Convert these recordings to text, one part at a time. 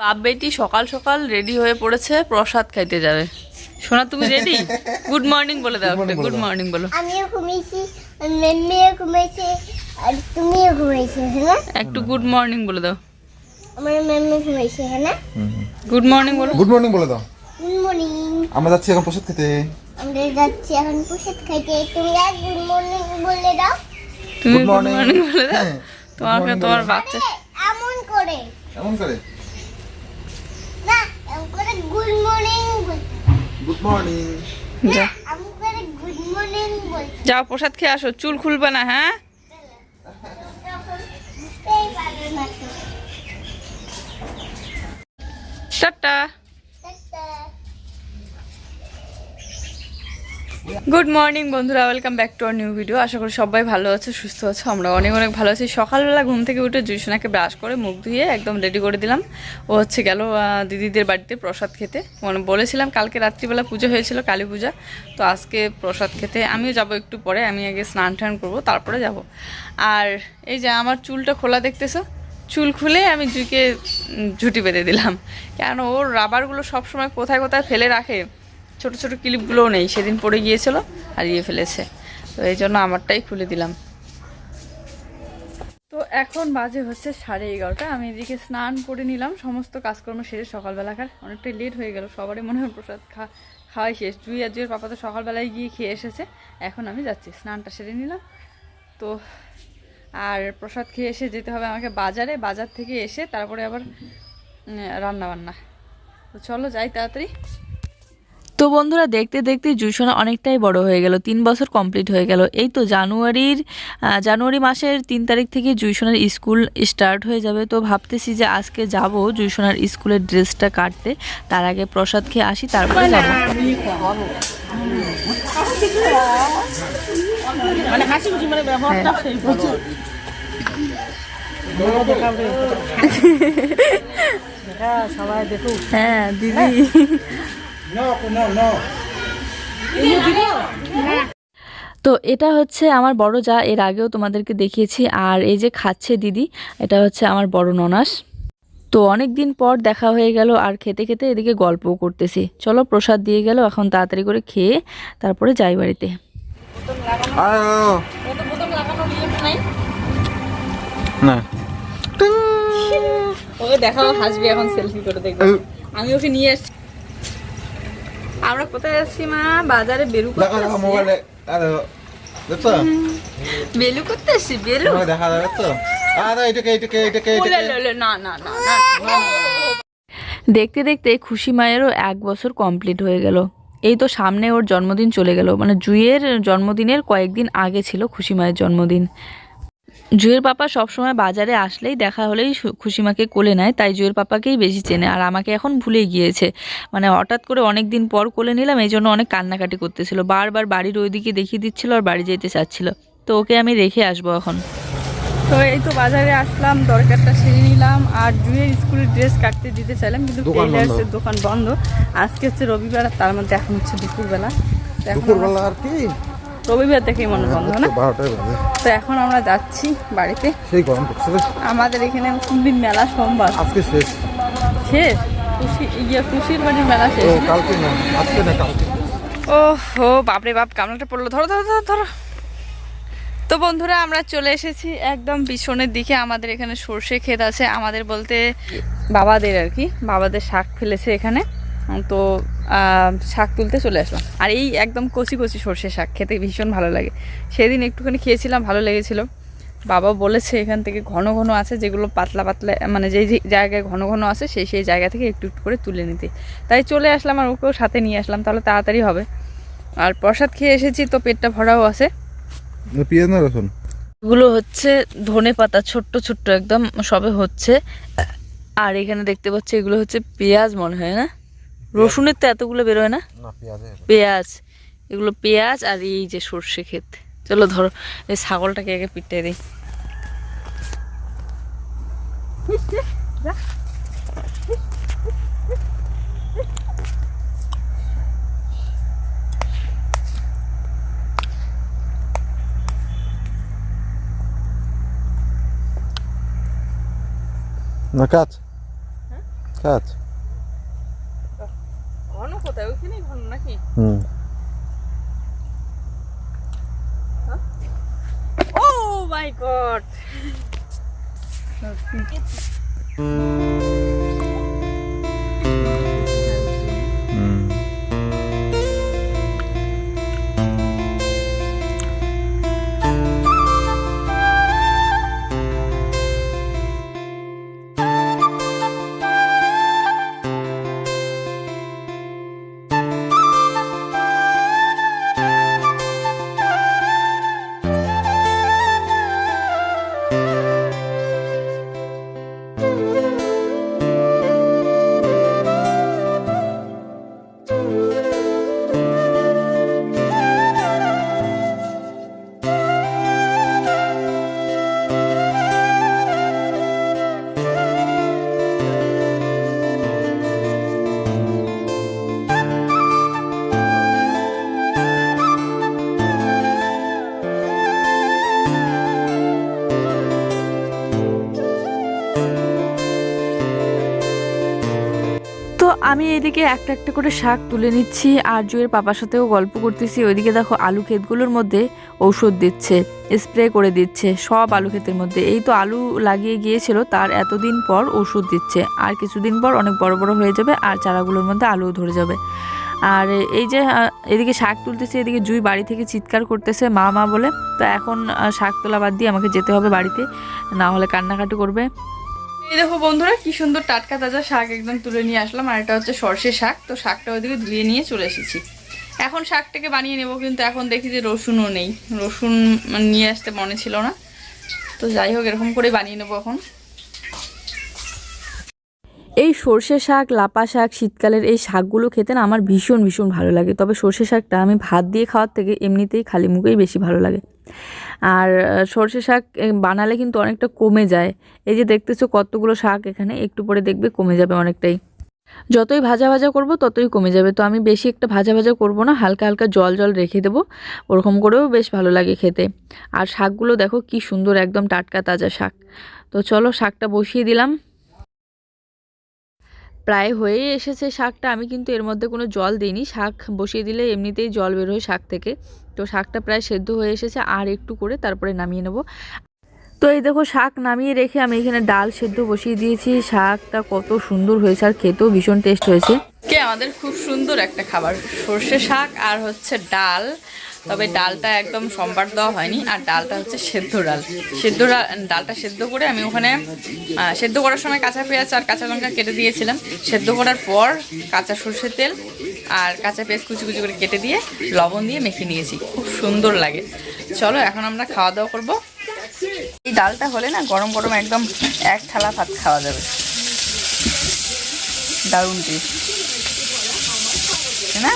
বাপ বেটি সকাল সকাল রেডি হয়ে পড়েছে প্রসাদ খাইতে যাবে। সোনা তুমি রেডি গুড মর্নিং বলে দাও Good morning বলে। গুড মর্নিং বলো। আমিও ঘুমিয়েছি মেম্মিও ঘুমিয়েছে আর তুমিও ঘুমিয়েছো হ্যাঁ? না একটু গুড মর্নিং বলে দাও। আমার মেম্মি ঘুমিয়েছে হ্যাঁ না? গুড মর্নিং বলো। গুড মর্নিং বলে দাও। গুড মর্নিং আমরা যাচ্ছি এখন প্রসাদ খেতে। আমরা যাচ্ছি এখন প্রসাদ খাইতে। তুমি আর গুড মর্নিং বলে দাও। তুমি গুড মর্নিং বলে দাও। হ্যাঁ তোমাকে তোমার বাচ্চা এমন করে। এমন করে না এমন করে গুড মর্নিং বলতে গুড মর্নিং যা। যাও প্রসাদ খেয়ে আসো। চুল খুলবে না হ্যাঁ? টাটা। গুড মর্নিং বন্ধুরা welcome back to our new video আশা করি সবাই ভালো আছো সুস্থ আছো। আমরা অনেক অনেক ভালো আছি। সকালবেলা ঘুম থেকে উঠে জুইসোনাকে ব্রাশ করে মুখ ধুয়ে একদম রেডি করে দিলাম। ও হচ্ছে গেল দিদিদের বাড়িতে প্রসাদ খেতে। মানে বলেছিলাম কালকে রাত্রিবেলা পুজো হয়েছিল কালী পূজা। তো আজকে প্রসাদ খেতে আমিও যাব একটু পরে। আমি আগে স্নান টান করব তারপরে যাব। আর এই যে আমার চুলটা খোলা দেখতেছো? চুল খুলে আমি উম, ঝুঁটি বেঁধে দিলাম। কেন? ওর রাবারগুলো সবসময় কোথায় কোথায় ফেলে রাখে? ছোট ছোট ক্লিপগুলোও নেই, সেদিন পড়ে গিয়েছিল, হারিয়ে ফেলেছে। তো এই জন্য আমারটাই খুলে দিলাম। তো এখন বাজে হচ্ছে সাড়ে এগারোটা, আমি এদিকে স্নান করে নিলাম, সমস্ত কাজকর্ম সেরে সকালবেলাকার। অনেকটাই লেট হয়ে গেল, সবারই মনে হয় প্রসাদ খা, খাওয়াই শেষ। জুই আর জুইয়ের পাপা তো সকালবেলায় গিয়ে খেয়ে এসেছে, এখন আমি যাচ্ছি, স্নানটা সেরে নিলাম। তো আর প্রসাদ খেয়ে এসে যেতে হবে আমাকে বাজারে, বাজার থেকে এসে তারপরে আবার রান্না বান্না তো চলো যাই তাড়াতাড়ি। তো বন্ধুরা দেখতে দেখতে জুসোনা অনেকটাই বড় হয়ে গেল তিন বছর কমপ্লিট হয়ে গেল। এই তো জানুয়ারির জানুয়ারি মাসের তিন তারিখ থেকে জুইসোনার স্কুল স্টার্ট হয়ে যাবে। তো ভাবতেছি যে আজকে যাব জুইসোনার স্কুলের ড্রেসটা কাটতে। তার আগে প্রসাদ খেয়ে আসি তারপরে যাব। মানে হাসি খুশি মানে ব্যবহারটা সেই ভালো সবাই দেখুক। হ্যাঁ দিদি। তো এটা হচ্ছে আমার বড় যা এর আগেও তোমাদেরকে দেখিয়েছি। আর এই যে খাচ্ছে দিদি এটা হচ্ছে আমার বড় ননাস। তো অনেক দিন পর দেখা হয়ে গেল আর খেতে খেতে এদিকে গল্পও করতেছি। চলো প্রসাদ দিয়ে গেল এখন তাড়াতাড়ি করে খেয়ে তারপরে যাই বাড়িতে। আয় না। ওকে দেখাও হাসবি এখন সেলফি করে দেখবে। আমি ওকে নিয়ে এসছি আমরা কোথায় মা? বাজারে মোবাইলে আরে দেখছ? বেলু করতে এসছি বেলু। দেখা যাবে তো আরে এটাকে এটাকে এটাকে এটাকে। না না না না দেখতে দেখতে খুশি মায়েরও এক বছর কমপ্লিট হয়ে গেল। এই তো সামনে ওর জন্মদিন চলে গেল। মানে জুইয়ের জন্মদিনের কয়েকদিন আগে ছিল খুশি মায়ের জন্মদিন। জুয়ের পাপা সবসময় বাজারে আসলেই দেখা হলেই সু- খুশি মাকে কোলে নেয় তাই জুয়ের পাপাকেই বেশি চেনে। আর আমাকে এখন ভুলে গিয়েছে। মানে হঠাৎ করে অনেক দিন পর কোলে নিলাম এই জন্য অনেক কান্নাকাটি করতেছিল। বারবার বাড়ির ওইদিকে দেখিয়ে দিচ্ছিল আর বাড়ি যেতে চাচ্ছিল। তো ওকে আমি রেখে আসব এখন। তো এই তো বাজারে আসলাম দরকারটা সেরে নিলাম। আর জুয়ের স্কুলের ড্রেস কাটতে দিতে চাইলাম কিন্তু দোকান বন্ধ। দোকান বন্ধ। আজকে হচ্ছে রবিবার আর তার মধ্যে এখন হচ্ছে দুপুরবেলা। দুপুরবেলা আর কি? রবিবার থেকেই মনে বন্ধ না? তো এখন আমরা যাচ্ছি বাড়িতে। সেই গরম আমাদের এখানে কোন দিন মেলা সোমবার? আজকে শেষ। শেষ? খুশি ইয়ে খুশির বাড়ির মেলা শেষ ও কালকে না আজকে না কালকে। ও হো বাপরে বাপ কামড়াটা পড়ল। ধরো ধরো ধরো ধরো। তো বন্ধুরা আমরা চলে এসেছি একদম পিছনের দিকে। আমাদের এখানে সর্ষে ক্ষেত আছে। আমাদের বলতে বাবাদের আর কি। বাবাদের শাক ফেলেছে এখানে। তো শাক তুলতে চলে আসলাম। আর এই একদম কচি কচি সর্ষে শাক খেতে ভীষণ ভালো লাগে। সেদিন একটুখানি খেয়েছিলাম ভালো লেগেছিল। বাবা বলেছে এখান থেকে ঘন ঘন আছে যেগুলো পাতলা পাতলা মানে যেই যে জায়গায় ঘন ঘন আছে সেই সেই জায়গা থেকে একটু একটু করে তুলে নিতে। তাই চলে আসলাম আর ওকেও সাথে নিয়ে আসলাম তাহলে তাড়াতাড়ি হবে। আর প্রসাদ খেয়ে এসেছি তো পেটটা ভরাও আছে। পেঁয়াজ এগুলো হচ্ছে ধনে পাতা ছোট্ট ছোট্ট একদম সবে হচ্ছে। আর এখানে দেখতে পাচ্ছি এগুলো হচ্ছে পেঁয়াজ মনে হয় না? রসুনের তো এতগুলো বেরোয় না? পেঁয়াজ পেঁয়াজ এগুলো পেঁয়াজ আর এই যে সর্ষে ক্ষেত। চলো ধরো এই ছাগলটাকে আগে পিটে দিই। না কাজ কাজ ঘন কোথায়? ওইখানেই ঘন নাকি? হুম। ও মাই গড আমি এদিকে একটা একটা করে শাক তুলে নিচ্ছি। আর জুয়ের পাপার সাথেও গল্প করতেছি। ওইদিকে দেখো আলু ক্ষেতগুলোর মধ্যে ঔষধ দিচ্ছে, স্প্রে করে দিচ্ছে, সব আলু ক্ষেতের মধ্যে। এই তো আলু লাগিয়ে গিয়েছিল, তার এতদিন পর ওষুধ দিচ্ছে। আর কিছুদিন পর অনেক বড় বড় হয়ে যাবে, আর চারাগুলোর মধ্যে আলুও ধরে যাবে। আর এই যে এদিকে শাক তুলতেছে, এদিকে জুই বাড়ি থেকে চিৎকার করতেছে মা মা বলে। তো এখন শাক তোলা বাদ দিয়ে আমাকে যেতে হবে বাড়িতে, না হলে কান্নাকাটি করবে। এই দেখো বন্ধুরা, কি সুন্দর টাটকা তাজা শাক একদম তুলে নিয়ে আসলাম, আর এটা হচ্ছে সর্ষে শাক। তো শাকটা ওইদিকে ধুয়ে নিয়ে চলে এসেছি। এখন শাকটাকে বানিয়ে নেব, কিন্তু এখন দেখি যে রসুনও নেই। রসুন মানে নিয়ে আসতে মনে ছিল না। তো যাই হোক, এরকম করে বানিয়ে নেব এখন। এই সর্ষে শাক, লাপা শাক, শীতকালের এই শাকগুলো খেতে না আমার ভীষণ ভীষণ ভালো লাগে। তবে সর্ষে শাকটা আমি ভাত দিয়ে খাওয়ার থেকে এমনিতেই খালি মুখেই বেশি ভালো লাগে। আর সর্ষে শাক বানালে কিন্তু অনেকটা কমে যায়। এই যে দেখতেছো কতগুলো শাক এখানে, একটু পরে দেখবে কমে যাবে অনেকটাই। যতই ভাজা ভাজা করব ততই কমে যাবে। তো আমি বেশি একটা ভাজা ভাজা করব না, হালকা হালকা জল জল রেখে দেবো। ওরকম করেও বেশ ভালো লাগে খেতে। আর শাকগুলো দেখো কি সুন্দর, একদম টাটকা, তাজা শাক। তো চলো শাকটা বসিয়ে দিলাম। প্রায় হয়েই এসেছে শাকটা। আমি কিন্তু এর মধ্যে কোনো জল দিইনি। শাক বসিয়ে দিলে এমনিতেই জল বেরোয় শাক থেকে। তো শাকটা প্রায় সেদ্ধ হয়ে এসেছে। আর একটু করে তারপরে নামিয়ে নেব। তো এই দেখো শাক নামিয়ে রেখে আমি এখানে ডাল সেদ্ধ বসিয়ে দিয়েছি। শাকটা কত সুন্দর হয়েছে আর খেতেও ভীষণ টেস্ট হয়েছে। কে আমাদের খুব সুন্দর একটা খাবার। সর্ষে শাক আর হচ্ছে ডাল। তবে ডালটা একদম সম্বার দেওয়া হয়নি, আর ডালটা হচ্ছে সেদ্ধ ডাল। সেদ্ধ ডাল, ডালটা সেদ্ধ করে আমি ওখানে সেদ্ধ করার সময় কাঁচা পেঁয়াজ আর কাঁচা লঙ্কা কেটে দিয়েছিলাম। সেদ্ধ করার পর কাঁচা সর্ষের তেল আর কাঁচা পেঁয়াজ কুচি কুচি করে কেটে দিয়ে লবণ দিয়ে মেখে নিয়েছি। খুব সুন্দর লাগে। চলো, এখন আমরা খাওয়া দাওয়া করব। এই ডালটা হলে না গরম গরম একদম এক থালা ভাত খাওয়া যাবে। দারুণ টেস্ট না?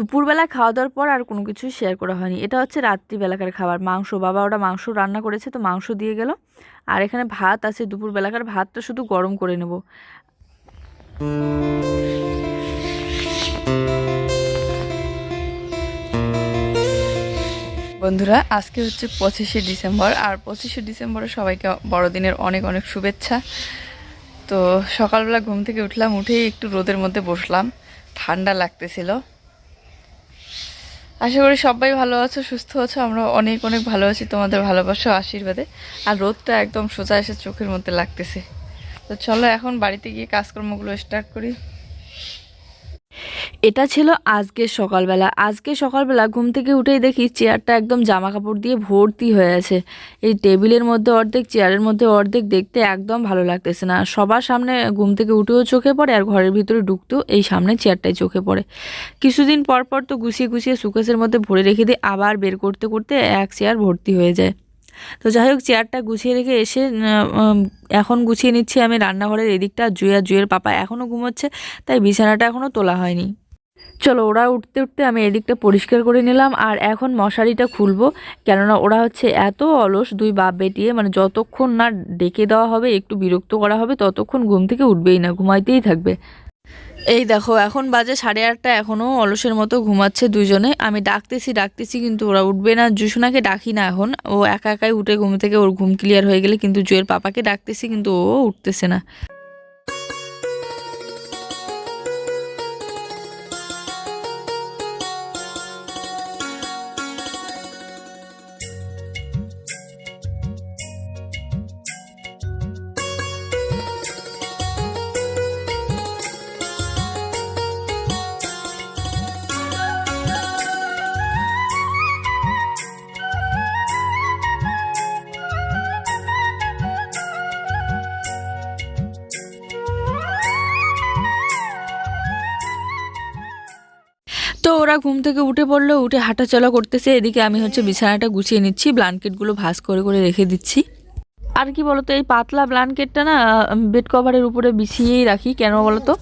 দুপুরবেলা খাওয়া দাওয়ার পর আর কোনো কিছু শেয়ার করা হয়নি। এটা হচ্ছে রাত্রিবেলাকার খাবার। মাংস, বাবা ওটা মাংস রান্না করেছে, তো মাংস দিয়ে গেল। আর এখানে ভাত আছে, দুপুরবেলাকার ভাতটা শুধু গরম করে নেব। বন্ধুরা, আজকে হচ্ছে পঁচিশে ডিসেম্বর, আর পঁচিশে ডিসেম্বরে সবাইকে বড়দিনের অনেক অনেক শুভেচ্ছা। তো সকালবেলা ঘুম থেকে উঠলাম, উঠেই একটু রোদের মধ্যে বসলাম। ঠান্ডা লাগতেছিল। আশা করি সবাই ভালো আছো, সুস্থ আছো। আমরা অনেক অনেক ভালো আছি তোমাদের ভালোবাসা আশীর্বাদে। আর রোদটা একদম সোজা এসে চোখের মধ্যে লাগতেছে। তো চলো এখন বাড়িতে গিয়ে কাজকর্মগুলো স্টার্ট করি। এটা ছিল আজকের সকালবেলা। আজকে সকালবেলা ঘুম থেকে উঠেই দেখি চেয়ারটা একদম জামা কাপড় দিয়ে ভর্তি হয়ে আছে। এই টেবিলের মধ্যে অর্ধেক, চেয়ারের মধ্যে অর্ধেক দেখতে একদম ভালো লাগতেছে না। সবার সামনে ঘুম থেকে উঠেও চোখে পড়ে আর ঘরের ভিতরে ঢুকতেও এই সামনে চেয়ারটাই চোখে পড়ে। কিছুদিন পর পর তো গুছিয়ে গুছিয়ে সুকেশের মধ্যে ভরে রেখে দিই, আবার বের করতে করতে এক চেয়ার ভর্তি হয়ে যায়। তো যাই হোক চেয়ারটা গুছিয়ে রেখে এসে এখন গুছিয়ে নিচ্ছি আমি রান্নাঘরের এদিকটা। জুয়া, জুয়ের পাপা এখনও ঘুমোচ্ছে, তাই বিছানাটা এখনও তোলা হয়নি। চলো, ওরা উঠতে উঠতে আমি এদিকটা পরিষ্কার করে নিলাম, আর এখন মশারিটা খুলবো। কেননা ওরা হচ্ছে এত অলস, দুই বাপ বেটিয়ে মানে যতক্ষণ না ডেকে দেওয়া হবে, একটু বিরক্ত করা হবে, ততক্ষণ ঘুম থেকে উঠবেই না, ঘুমাইতেই থাকবে। এই দেখো, এখন বাজে সাড়ে আটটা এখনও অলসের মতো ঘুমাচ্ছে দুজনে। আমি ডাকতেছি ডাকতেছি, কিন্তু ওরা উঠবে না। জুসুনাকে ডাকি না এখন। ও একা একাই উঠে ঘুম থেকে, ওর ঘুম ক্লিয়ার হয়ে গেলে কিন্তু জুয়ের পাপাকে ডাকতেছি, কিন্তু ও উঠতেছে না। ওরা ঘুম থেকে উঠে পড়ল উঠে হাঁটাচলা করতেছে। এদিকে আমি হচ্ছে বিছানাটা গুছিয়ে নিচ্ছি ব্ল্যাঙ্কেটগুলো ভাঁজ করে করে রেখে দিচ্ছি। আর কি বলতো এই পাতলা ব্ল্যাঙ্কেটটা না বেড কভারের উপরে বিছিয়েই রাখি। কেন বলতো?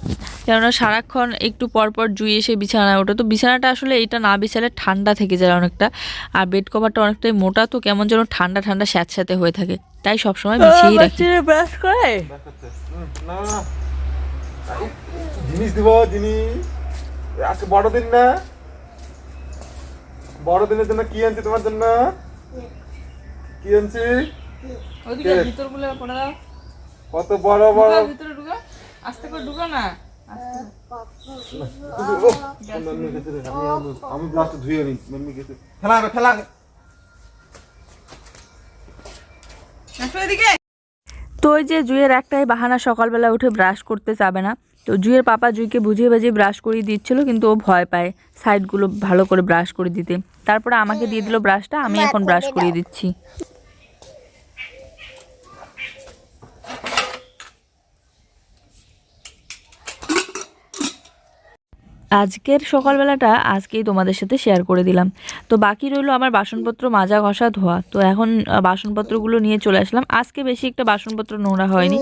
কেননা সারাক্ষণ একটু পর পর জুই এসে বিছানায় ওঠে। তো বিছানাটা আসলে এটা না বিছালে ঠান্ডা থেকে যায় অনেকটা। আর বেড কভারটা অনেকটাই মোটা তো কেমন যেন ঠান্ডা ঠান্ডা স্যাঁতস্যাঁতে হয়ে থাকে। তাই সবসময় বিছিয়েই রাখি। ব্রাশ করে? না। জিনিস দিব জিনিস। আজকে বড়দিন না। বড়দিনের জন্য কি আনছি তোমার জন্য? কি আনছি? ওদিকে ভিতরগুলো করে দাও। কত বড় বড়। ভিতরে ঢুকা। আস্তে করে ঢুকা না। আমি ধুয়ে মেম্মি গেছে তো ওই যে জুয়ের একটাই বাহানা সকালবেলা উঠে ব্রাশ করতে যাবে না তো জুয়ের পাপা জুইকে বুঝিয়ে বাজিয়ে ব্রাশ করিয়ে দিচ্ছিল কিন্তু ও ভয় পায় সাইডগুলো ভালো করে ব্রাশ করে দিতে। তারপরে আমাকে দিয়ে দিল ব্রাশটা আমি এখন ব্রাশ করিয়ে দিচ্ছি। আজকের সকালবেলাটা আজকেই তোমাদের সাথে শেয়ার করে দিলাম। তো বাকি রইল আমার বাসনপত্র মাজা ঘষা ধোয়া। তো এখন বাসনপত্রগুলো নিয়ে চলে আসলাম। আজকে বেশি একটা বাসনপত্র নোংরা হয়নি।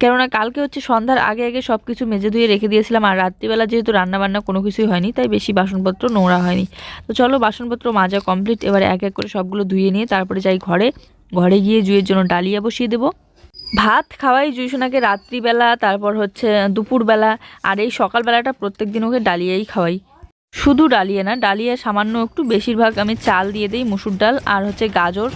কেননা কালকে হচ্ছে সন্ধ্যার আগে আগে সব কিছু মেজে ধুয়ে রেখে দিয়েছিলাম, আর রাত্রিবেলা যেহেতু রান্নাবান্না কোনো কিছুই হয়নি, তাই বেশি বাসনপত্র, নোংরা হয়নি। তো চলো বাসনপত্র মাজা কমপ্লিট এবার এক এক করে সবগুলো ধুয়ে নিয়ে তারপরে যাই ঘরে। ঘরে গিয়ে জুয়ের জন্য ডালিয়া বসিয়ে দেবো। ভাত খাওয়াই জুইসোনাকে রাত্রিবেলা, তারপর হচ্ছে দুপুরবেলা, আর এই সকালবেলাটা প্রত্যেক দিন ওকে ডালিয়াই খাওয়াই। শুধু ডালিয়া না, ডালিয়া সামান্য একটু বেশিরভাগ আমি চাল দিয়ে দিই, মুসুর ডাল, আর হচ্ছে গাজর।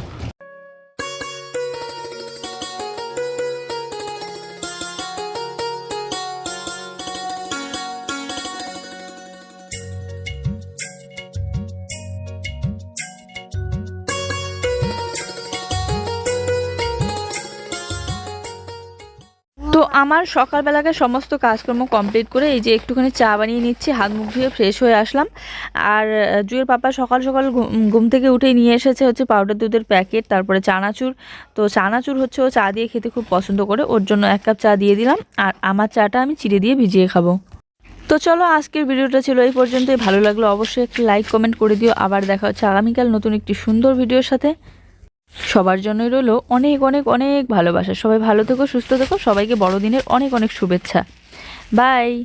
আমার সকালবেলাকার সমস্ত কাজকর্ম কমপ্লিট করে এই যে একটুখানি চা বানিয়ে নিচ্ছি, হাত মুখ ধুয়ে ফ্রেশ হয়ে আসলাম। আর জুয়ের পাপা সকাল সকাল ঘুম- থেকে উঠে নিয়ে এসেছে হচ্ছে পাউডার দুধের প্যাকেট তারপরে চানাচুর। তো চানাচুর হচ্ছে ও চা দিয়ে খেতে খুব পছন্দ করে, ওর জন্য এক কাপ চা দিয়ে দিলাম। আর আমার চাটা আমি চিড়ে দিয়ে ভিজিয়ে খাব। তো চলো আজকের ভিডিওটা ছিল এই পর্যন্তই। ভালো লাগল অবশ্যই একটি লাইক কমেন্ট করে দিও। আবার দেখা হচ্ছে আগামীকাল নতুন একটি সুন্দর ভিডিওর সাথে। সবার জন্যই রইল অনেক অনেক অনেক ভালোবাসা। সবাই ভালো থেকো, সুস্থ থেকো, সবাইকে বড়দিনের অনেক অনেক শুভেচ্ছা। বাই।